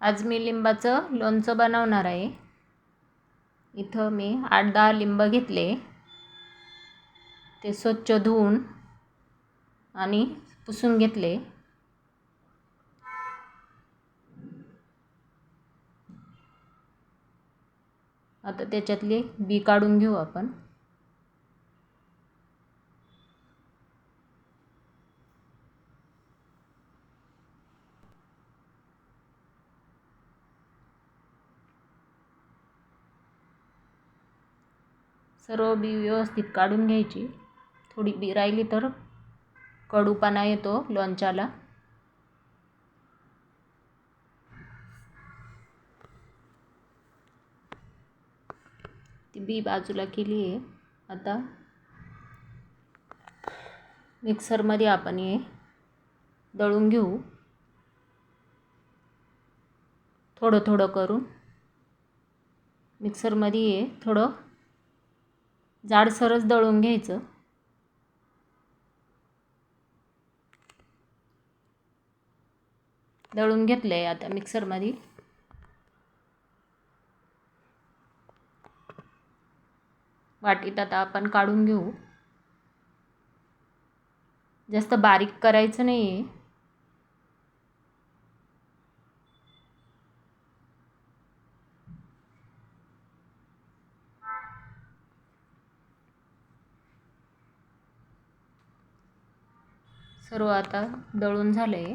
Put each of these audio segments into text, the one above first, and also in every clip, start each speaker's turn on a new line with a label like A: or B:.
A: आज मी लिंबाचं लोणचं बनवणार आहे. इथं मी आठ दहा लिंब घेतले. ते स्वच्छ धुवून आणि पुसून घेतले. आता त्याच्यातले बी काढून घेऊ आपण. सर्व बी व्यवस्थित काढून घ्यायची. थोडी बी राहिली तर कडूपणा येतो लोणच्याला. ती बी बाजूला केली आहे. आता मिक्सरमध्ये आपण हे दळून घेऊ. थोडं थोडं करून. मिक्सरमध्ये हे थोडं जाडसरच दळून घ्यायचं. दळून घेतलं आहे आता मिक्सरमध्ये वाटीत आता आपण काढून घेऊ. जास्त बारीक करायचं नाही आहे सर्व आता दळून झालं. आहे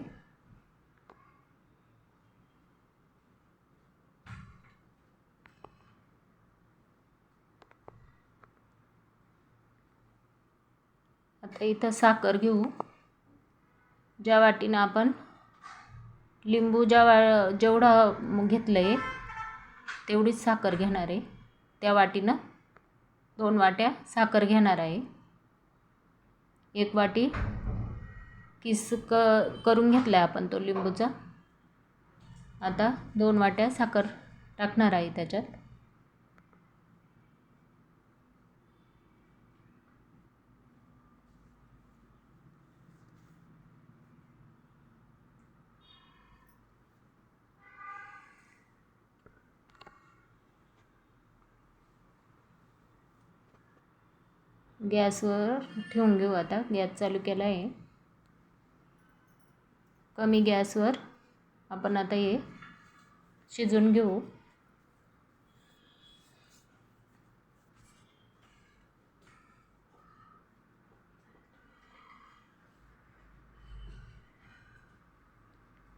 A: आता इथं साखर घेऊ. ज्या वाटीनं आपण लिंबू ज्या वा जेवढं घेतलं आहे तेवढीच साखर घेणार आहे. त्या वाटीनं दोन वाट्या साखर घेणार आहे. एक वाटी किस क करून घेतला आहे आपण तो लिंबूचा. आता दोन वाट्या साखर टाकणार आहे त्याच्यात. गॅसवर ठेवून घेऊ आता. गॅस चालू केला आहे. कमी गॅसवर आपण आता हे शिजून घेऊ.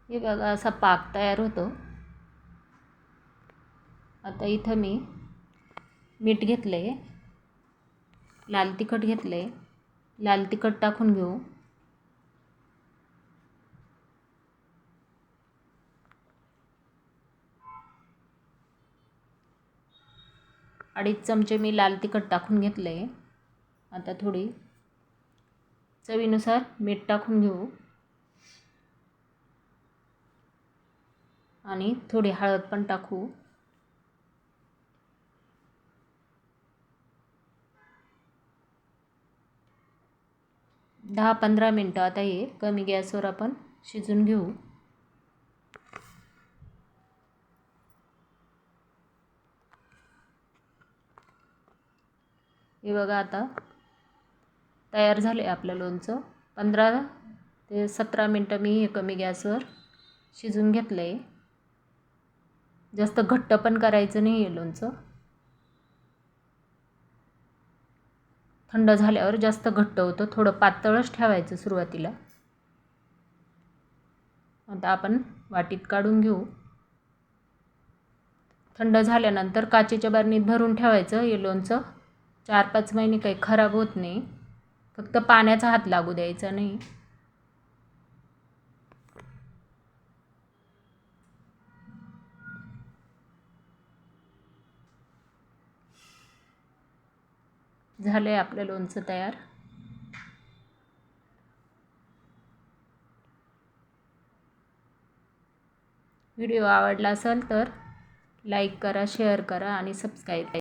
A: हे बघा असा पाक तयार होतो. आता इथं मी मीठ घेतलं आहे लाल तिखट घेतलं आहे लाल तिखट टाकून घेऊ. अडीच चमचे मी लाल तिखट टाकून घेतलं. आहे आता थोडी चवीनुसार मीठ टाकून घेऊ. आणि थोडी हळद पण टाकू. दहा पंधरा मिनटं आता हे कमी गॅसवर आपण शिजून घेऊ. हे बघा आता. तयार झाले आपलं लोणचं. पंधरा ते सतरा मिनटं मी हे कमी गॅसवर शिजून घेतलं आहे जास्त घट्ट पण करायचं नाही आहे लोणचं. थंड झाल्यावर जास्त घट्ट होतं. थोडं पातळच ठेवायचं सुरुवातीला. आता आपण वाटीत काढून घेऊ. थंड झाल्यानंतर काचेच्या बारणीत भरून ठेवायचं हे लोणचं. चार पाच महिने काही खराब होत नाही. फक्त पाण्याचा हात लागू द्यायचा नाही. झालं आहे आपलं लोणचं तयार. व्हिडिओ आवडला असेल तर लाईक करा शेअर करा आणि सबस्क्राईब करा.